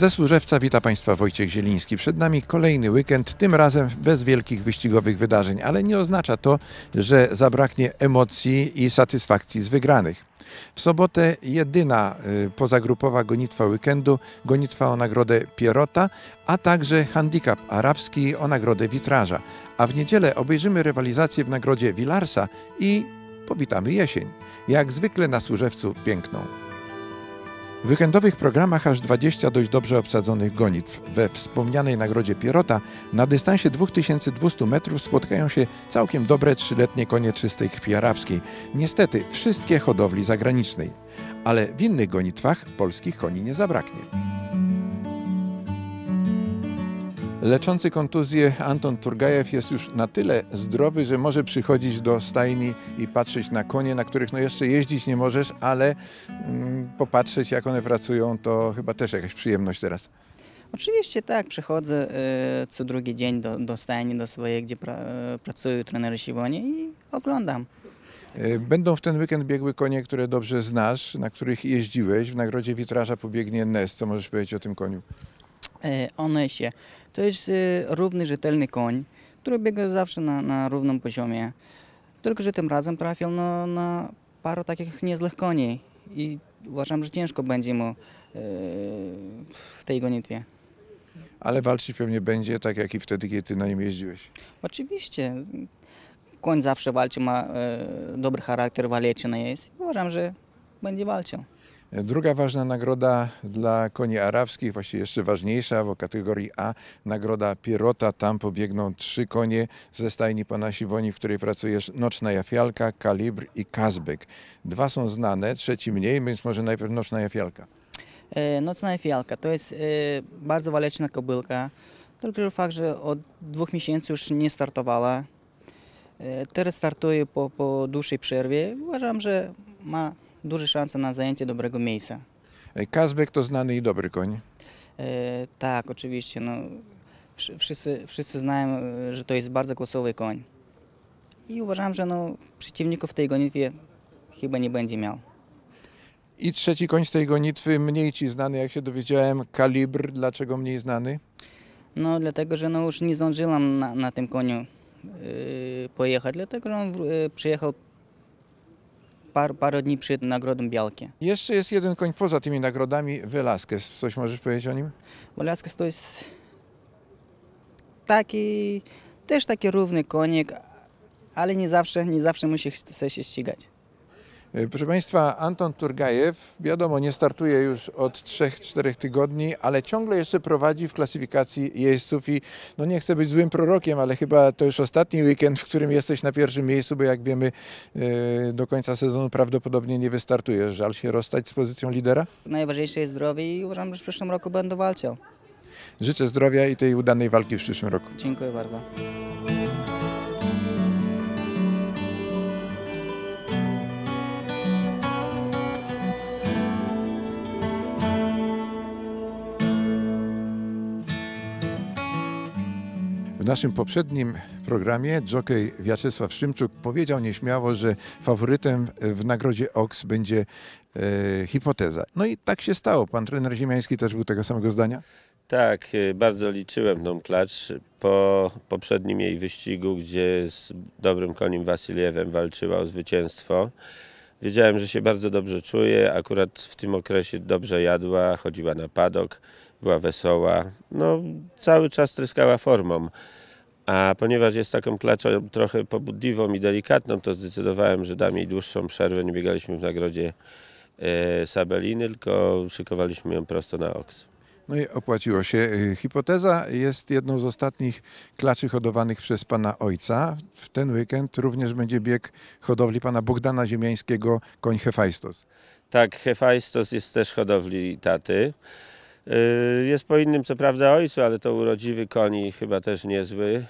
Ze Służewca wita Państwa Wojciech Zieliński. Przed nami kolejny weekend, tym razem bez wielkich wyścigowych wydarzeń, ale nie oznacza to, że zabraknie emocji i satysfakcji z wygranych. W sobotę jedyna y, pozagrupowa gonitwa weekendu, gonitwa o nagrodę Pierota, a także handicap arabski o nagrodę witraża. A w niedzielę obejrzymy rywalizację w nagrodzie Wilarsa i powitamy jesień. Jak zwykle na Służewcu piękną. W weekendowych programach aż 20 dość dobrze obsadzonych gonitw. We wspomnianej nagrodzie Pierota na dystansie 2200 metrów spotkają się całkiem dobre trzyletnie konie czystej krwi arabskiej. Niestety wszystkie hodowli zagranicznej. Ale w innych gonitwach polskich koni nie zabraknie. Leczący kontuzję Anton Turgajew jest już na tyle zdrowy, że może przychodzić do stajni i patrzeć na konie, na których no jeszcze jeździć nie możesz, ale mm, popatrzeć jak one pracują to chyba też jakaś przyjemność teraz. Oczywiście tak, przychodzę e, co drugi dzień do, do stajni, do swojej, gdzie pra, e, pracują trenerzy siłonie i oglądam. E, Będą w ten weekend biegły konie, które dobrze znasz, na których jeździłeś. W nagrodzie witraża pobiegnie Nest. Co możesz powiedzieć o tym koniu? E, One się, to jest e, równy, rzetelny koń, który biega zawsze na, na równym poziomie. Tylko, że tym razem trafił na, na paru takich niezłych koni i uważam, że ciężko będzie mu e, w tej gonitwie. Ale walczyć pewnie będzie tak jak i wtedy, kiedy ty na nim jeździłeś. Oczywiście, koń zawsze walczy, ma dobry charakter, waleczny jest. Uważam, że będzie walczył. Druga ważna nagroda dla koni arabskich, właściwie jeszcze ważniejsza, bo kategorii A, nagroda Pierota. Tam pobiegną trzy konie ze stajni pana Siwoni, w której pracujesz. Nocna Jafialka, Kalibr i Kazbek. Dwa są znane, trzeci mniej, więc może najpierw Nocna Jafialka. E, Nocna fialka to jest e, bardzo waleczna kobylka. Tylko że fakt, że od dwóch miesięcy już nie startowała. E, Teraz startuje po, po dłuższej przerwie. Uważam, że ma duże szanse na zajęcie dobrego miejsca. E, Kazbek to znany i dobry koń. E, tak, oczywiście. No, wszy- wszyscy, wszyscy znają, e, że to jest bardzo klasowy koń. I uważam, że no, przeciwników w tej gonitwie chyba nie będzie miał. I trzeci koń z tej gonitwy, mniej ci znany, jak się dowiedziałem, Kalibr. Dlaczego mniej znany? No, dlatego, że no, już nie zdążyłam na, na tym koniu e, pojechać, dlatego że on e, przyjechał par, parę dni przed nagrodą Białki. Jeszcze jest jeden koń poza tymi nagrodami, Velasquez. Coś możesz powiedzieć o nim? Wolaskas to jest taki, też taki równy konik, ale nie zawsze, nie zawsze musi chce się ścigać. E, Proszę Państwa, Anton Turgajew, wiadomo, nie startuje już od 3-4 tygodni, ale ciągle jeszcze prowadzi w klasyfikacji jeźdźców i no nie chcę być złym prorokiem, ale chyba to już ostatni weekend, w którym jesteś na pierwszym miejscu, bo jak wiemy e, do końca sezonu prawdopodobnie nie wystartujesz. Żal się rozstać z pozycją lidera? Najważniejsze jest zdrowie i uważam, że w przyszłym roku będę walczył. Życzę zdrowia i tej udanej walki w przyszłym roku. Dziękuję bardzo. Naszym poprzednim programie jockey Wiaczesław Szymczuk powiedział nieśmiało, że faworytem w nagrodzie OX będzie e, hipoteza. No i tak się stało. Pan trener Ziemiański też był tego samego zdania? Tak, y, bardzo liczyłem tą klacz. Po poprzednim jej wyścigu, gdzie z dobrym koniem Wasyliewem walczyła o zwycięstwo, wiedziałem, że się bardzo dobrze czuje. Akurat w tym okresie dobrze jadła, chodziła na padok, była wesoła. No, cały czas tryskała formą. A ponieważ jest taką klaczą trochę pobudliwą i delikatną, to zdecydowałem, że dam jej dłuższą przerwę. Nie biegaliśmy w nagrodzie e, Sabeliny, tylko szykowaliśmy ją prosto na OKS. No i opłaciło się. E, Hipoteza jest jedną z ostatnich klaczy hodowanych przez pana ojca. W ten weekend również będzie bieg hodowli pana Bogdana Ziemiańskiego, koń Hefajstos. Tak, Hefajstos jest też hodowli taty. Yy, Jest po innym, co prawda, ojcu, ale to urodziwy koni chyba też niezły.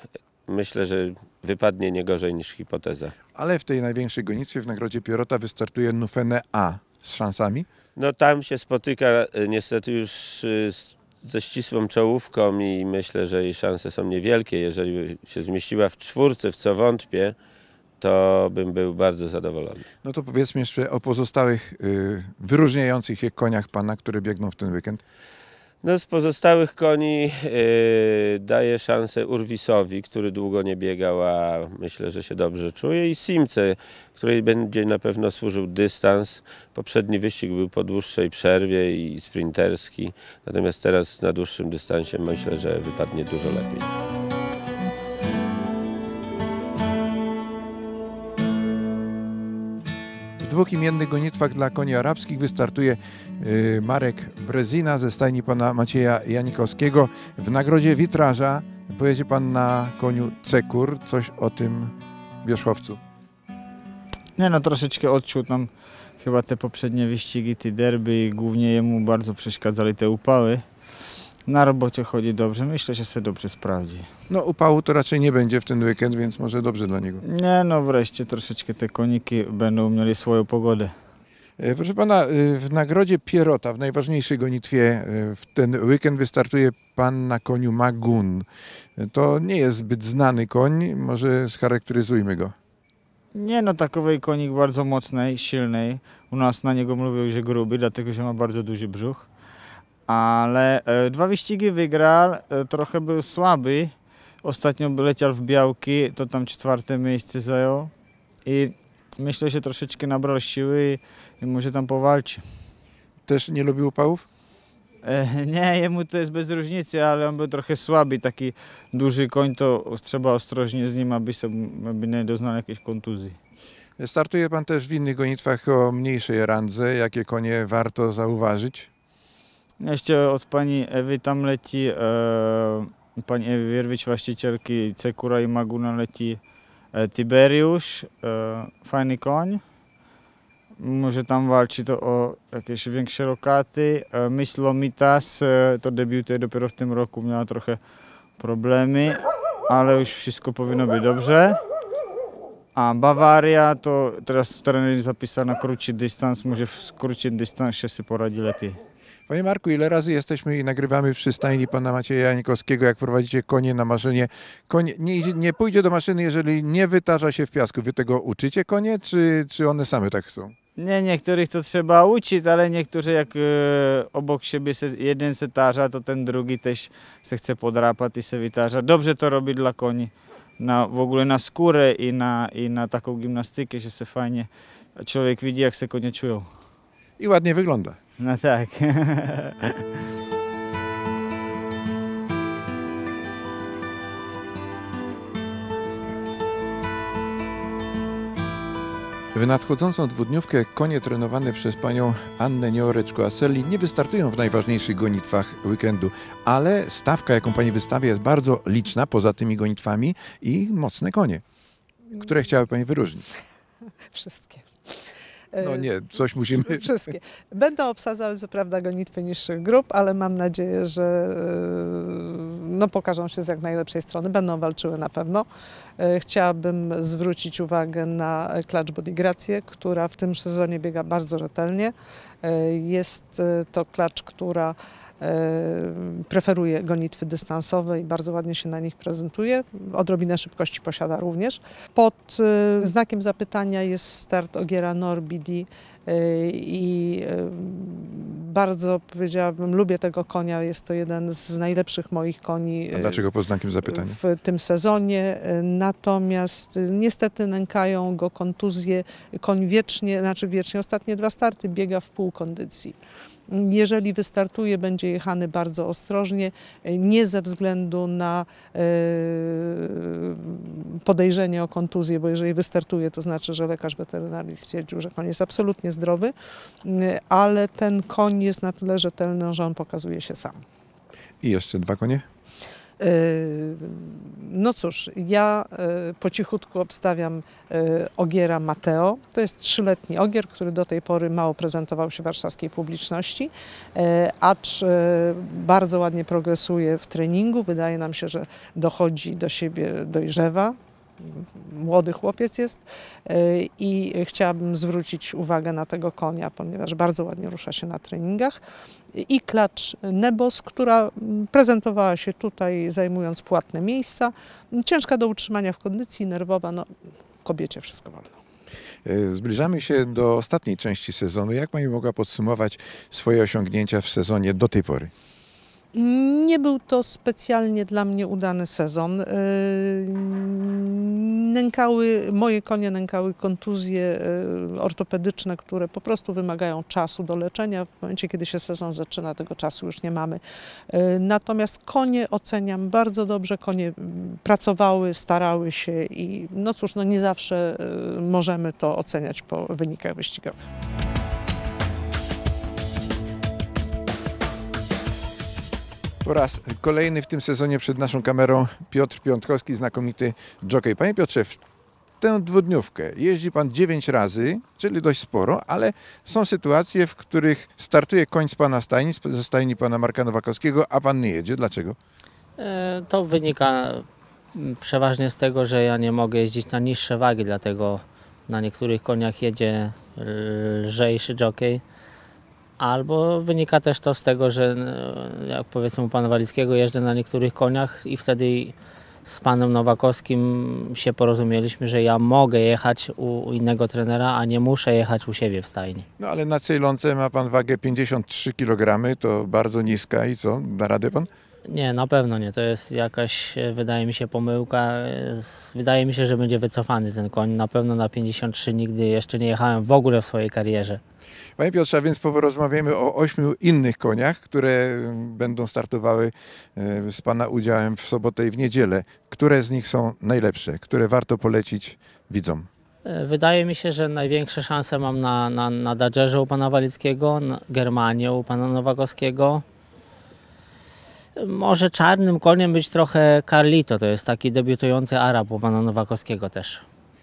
Myślę, że wypadnie nie gorzej niż hipoteza. Ale w tej największej gonitwie w nagrodzie Pierota wystartuje Nufene A z szansami. No tam się spotyka y, niestety już y, z- ze ścisłą czołówką i myślę, że jej szanse są niewielkie. Jeżeli się zmieściła w czwórce, w co wątpię, to bym był bardzo zadowolony. No to powiedzmy jeszcze o pozostałych y, wyróżniających się koniach pana, które biegną w ten weekend. No z pozostałych koni yy, daję szansę Urwisowi, który długo nie biegał, a myślę, że się dobrze czuje i Simce, której będzie na pewno służył dystans. Poprzedni wyścig był po dłuższej przerwie i sprinterski, natomiast teraz na dłuższym dystansie myślę, że wypadnie dużo lepiej. Dwóch imiennych gonitwach dla koni arabskich wystartuje y, Marek Brezina ze stajni pana Macieja Janikowskiego. W nagrodzie witraża pojedzie pan na koniu Cekur. Coś o tym wierzchowcu. Nie no, troszeczkę odczuł tam chyba te poprzednie wyścigi, te derby i głównie jemu bardzo przeszkadzały te upały. Na robocie chodzi dobrze, myślę, że się dobrze sprawdzi. No upału to raczej nie będzie w ten weekend, więc może dobrze dla niego. Nie no, wreszcie troszeczkę te koniki będą mieli swoją pogodę. E, Proszę pana, y, w nagrodzie Pierota, w najważniejszej gonitwie y, w ten weekend wystartuje pan na koniu Magun. E, To nie jest zbyt znany koń, może scharakteryzujmy go. Nie no, takowej konik bardzo mocnej, silnej. U nas na niego mówią, że gruby, dlatego że ma bardzo duży brzuch. Ale e, dwa wyścigi wygrał, e, trochę był słaby. Ostatnio leciał w Białki, to tam czwarte miejsce zajął. I myślę, że troszeczkę nabrał siły i, może tam powalczy. Też nie lubi upałów? E, Nie, jemu to jest bez różnicy, ale on był trochę słaby, taki duży koń, to trzeba ostrożnie z nim, aby, sobie, aby nie doznał jakiejś kontuzji. Startuje pan też w innych gonitwach o mniejszej randze. Jakie konie warto zauważyć? Jeszcze od pani Ewy tam leci, e, pani Ewy Wierwicz, właścicielki Cekura i Maguna leci e, Tiberiusz, e, fajny koń. Może tam walczy to o jakieś większe lokaty. E, Myśl Lomitas e, to debiutuje dopiero w tym roku, miała trochę problemy, ale już wszystko powinno być dobrze. A Bawaria to teraz trener zapisał na krótki dystans, może w krótkim dystansie sobie poradzi lepiej. Panie Marku, ile razy jesteśmy i nagrywamy przy stajni pana Macieja Janikowskiego, jak prowadzicie konie na maszynie. Koń nie, nie pójdzie do maszyny, jeżeli nie wytarza się w piasku. Wy tego uczycie konie, czy, czy one same tak chcą? Nie, niektórych to trzeba uczyć, ale niektórzy jak e, obok siebie se, jeden se tarza, to ten drugi też se chce podrapać i se wytarza. Dobrze to robi dla koni. Na, w ogóle na skórę i na, i na taką gimnastykę, że se fajnie człowiek widzi jak se konie czują. I ładnie wygląda. No tak. W nadchodzącą dwudniówkę konie trenowane przez panią Annę Nieoreczko-Aselli nie wystartują w najważniejszych gonitwach weekendu, ale stawka, jaką pani wystawia, jest bardzo liczna poza tymi gonitwami i mocne konie, które chciały pani wyróżnić. Wszystkie. No E, nie, coś musimy... Wszystkie. Będą obsadzały co prawda gonitwy niższych grup, ale mam nadzieję, że e, no, pokażą się z jak najlepszej strony. Będą walczyły na pewno. E, Chciałabym zwrócić uwagę na klacz Bodygrację, która w tym sezonie biega bardzo rzetelnie. Jest to klacz, która preferuje gonitwy dystansowe i bardzo ładnie się na nich prezentuje. Odrobinę szybkości posiada również. Pod znakiem zapytania jest start Ogiera Norbidi e, i bardzo powiedziałabym, lubię tego konia. Jest to jeden z najlepszych moich koni A dlaczego pod znakiem zapytania? w tym sezonie. Natomiast e, niestety nękają go kontuzje. Koń wiecznie, znaczy wiecznie, ostatnie dwa starty biega w pół kondycji. Jeżeli wystartuje, będzie jechany bardzo ostrożnie, nie ze względu na e, podejrzenie o kontuzję, bo jeżeli wystartuje, to znaczy, że lekarz weterynarii stwierdził, że koń jest absolutnie zdrowy, ale ten koń jest na tyle rzetelny, że on pokazuje się sam. I jeszcze dwa konie? Yy, No cóż, ja yy, po cichutku obstawiam yy, ogiera Mateo. To jest trzyletni ogier, który do tej pory mało prezentował się warszawskiej publiczności, acz bardzo ładnie progresuje w treningu. Wydaje nam się, że dochodzi do siebie, dojrzewa. Młody chłopiec jest yy, i chciałabym zwrócić uwagę na tego konia, ponieważ bardzo ładnie rusza się na treningach i klacz Nebos, która prezentowała się tutaj zajmując płatne miejsca. Ciężka do utrzymania w kondycji, nerwowa, no kobiecie wszystko wolno. E, Zbliżamy się do ostatniej części sezonu. Jak pani mogła podsumować swoje osiągnięcia w sezonie do tej pory? Nie był to specjalnie dla mnie udany sezon. Yy, Nękały, moje konie nękały kontuzje yy, ortopedyczne, które po prostu wymagają czasu do leczenia. W momencie, kiedy się sezon zaczyna, tego czasu już nie mamy. Yy, Natomiast konie oceniam bardzo dobrze. Konie mm, pracowały, starały się i no cóż, no nie zawsze możemy to oceniać po wynikach wyścigowych. Po raz kolejny w tym sezonie przed naszą kamerą Piotr Piątkowski, znakomity jockey. Panie Piotrze, w tę dwudniówkę jeździ Pan 9 razy, czyli dość sporo, ale są sytuacje, w których startuje koń z Pana stajni, ze stajni Pana Marka Nowakowskiego, a Pan nie jedzie. Dlaczego? E, To wynika mm, przeważnie z tego, że ja nie mogę jeździć na niższe wagi, dlatego na niektórych koniach jedzie lżejszy jockey. Albo wynika też to z tego, że jak powiedzmy u pana Walickiego jeżdżę na niektórych koniach i wtedy z panem Nowakowskim się porozumieliśmy, że ja mogę jechać u, innego trenera, a nie muszę jechać u siebie w stajni. No ale na Ceylonce ma Pan wagę 53 kg, to bardzo niska i co? Da radę Pan? Nie, na pewno nie. To jest jakaś, wydaje mi się, pomyłka. Wydaje mi się, że będzie wycofany ten koń. Na pewno na 53 nigdy jeszcze nie jechałem w ogóle w swojej karierze. Panie Piotrze, a więc porozmawiamy o ośmiu innych koniach, które będą startowały e, z Pana udziałem w sobotę i w niedzielę. Które z nich są najlepsze? Które warto polecić widzom? E, Wydaje mi się, że największe szanse mam na, na, na Dodgerze u pana Walickiego, na Germanię u pana Nowakowskiego. Może czarnym koniem być trochę Carlito, to jest taki debiutujący Arab u pana Nowakowskiego też.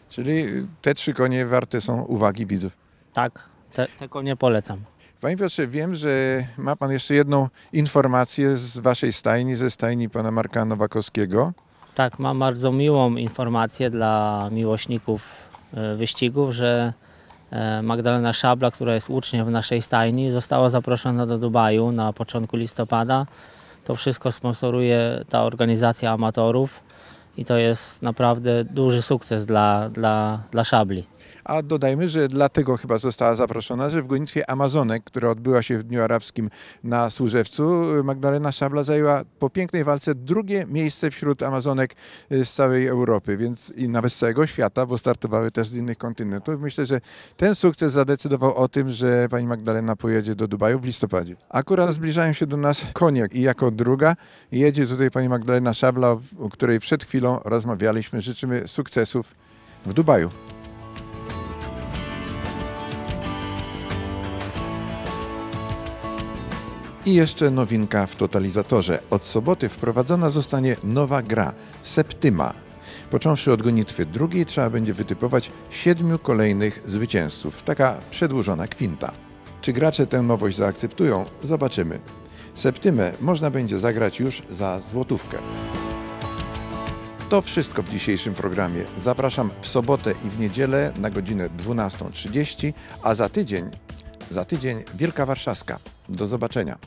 Czyli te trzy konie warte są uwagi widzów. Tak, te, te konie polecam. Panie Piotrze, wiem, że ma Pan jeszcze jedną informację z Waszej stajni, ze stajni Pana Marka Nowakowskiego. Tak, mam bardzo miłą informację dla miłośników e, wyścigów, że e, Magdalena Szabla, która jest uczniem w naszej stajni, została zaproszona do Dubaju na początku listopada. To wszystko sponsoruje ta organizacja amatorów i to jest naprawdę duży sukces dla, dla, dla Szabli. A dodajmy, że dlatego chyba została zaproszona, że w gonitwie Amazonek, która odbyła się w Dniu Arabskim na Służewcu, Magdalena Szabla zajęła po pięknej walce drugie miejsce wśród Amazonek y, z całej Europy, więc i nawet z całego świata, bo startowały też z innych kontynentów. Myślę, że ten sukces zadecydował o tym, że pani Magdalena pojedzie do Dubaju w listopadzie. Akurat zbliżają się do nas konie i jako druga jedzie tutaj pani Magdalena Szabla, o- której przed chwilą rozmawialiśmy. Życzymy sukcesów w Dubaju. I jeszcze nowinka w totalizatorze. Od soboty wprowadzona zostanie nowa gra Septyma. Począwszy od gonitwy drugiej, trzeba będzie wytypować siedmiu kolejnych zwycięzców. Taka przedłużona kwinta. Czy gracze tę nowość zaakceptują? Zobaczymy. Septymę można będzie zagrać już za złotówkę. To wszystko w dzisiejszym programie. Zapraszam w sobotę i w niedzielę na godzinę 12.30, a za tydzień, za tydzień Wielka Warszawska. Do zobaczenia.